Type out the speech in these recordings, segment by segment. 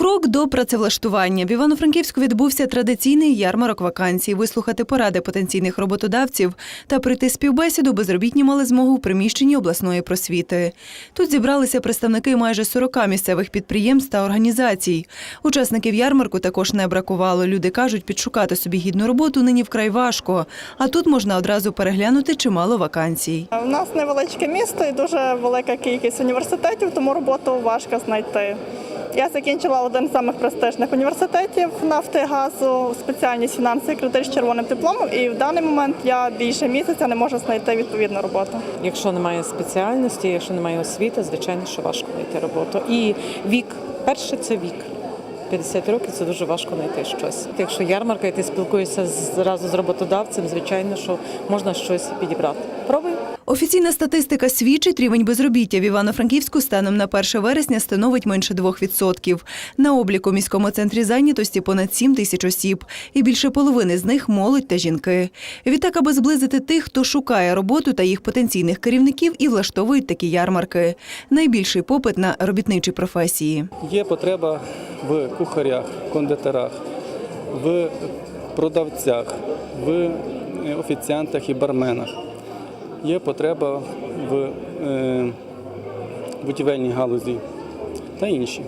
Крок до працевлаштування. В Івано-Франківську відбувся традиційний ярмарок вакансій. Вислухати поради потенційних роботодавців та пройти співбесіду безробітні мали змогу в приміщенні обласної просвіти. Тут зібралися представники майже 40 місцевих підприємств та організацій. Учасників ярмарку також не бракувало. Люди кажуть, підшукати собі гідну роботу нині вкрай важко. А тут можна одразу переглянути чимало вакансій. У нас невеличке місто і дуже велика кількість університетів, тому роботу важко знайти. Я закінчила один з самих престижних університетів нафти газу, спеціальність фінанси і кредит з червоним дипломом. І в даний момент я більше місяця не можу знайти відповідну роботу. Якщо немає спеціальності, якщо немає освіти, звичайно, що важко знайти роботу. І вік, перше це вік. 50 років це дуже важко знайти щось. Якщо ярмарка, і ти спілкуєшся зразу з роботодавцем, звичайно, що можна щось підібрати. Пробуй. Офіційна статистика свідчить, рівень безробіття в Івано-Франківську станом на 1 вересня становить менше 2%. На обліку в міському центрі зайнятості понад 7 тисяч осіб, і більше половини з них молодь та жінки. Відтак, аби зблизити тих, хто шукає роботу та їх потенційних керівників, і влаштовують такі ярмарки. Найбільший попит на робітничі професії. Є потреба в кухарях, кондитерах, в продавцях, в е, офіціантах і барменах. Є потреба в е, будівельній галузі та інші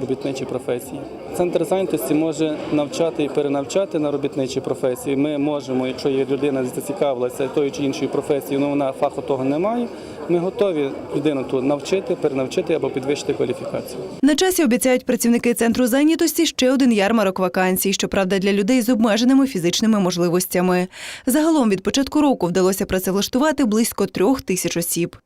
робітничі професії. Центр зайнятості може навчати і перенавчати на робітничі професії. Ми можемо, якщо є людина зацікавилася тою чи іншою професією, але вона фаху того не має. Ми готові людину ту навчити, перенавчити або підвищити кваліфікацію. На часі обіцяють працівники центру зайнятості ще один ярмарок вакансій, щоправда, для людей з обмеженими фізичними можливостями. Загалом від початку року вдалося працевлаштувати близько трьох тисяч осіб.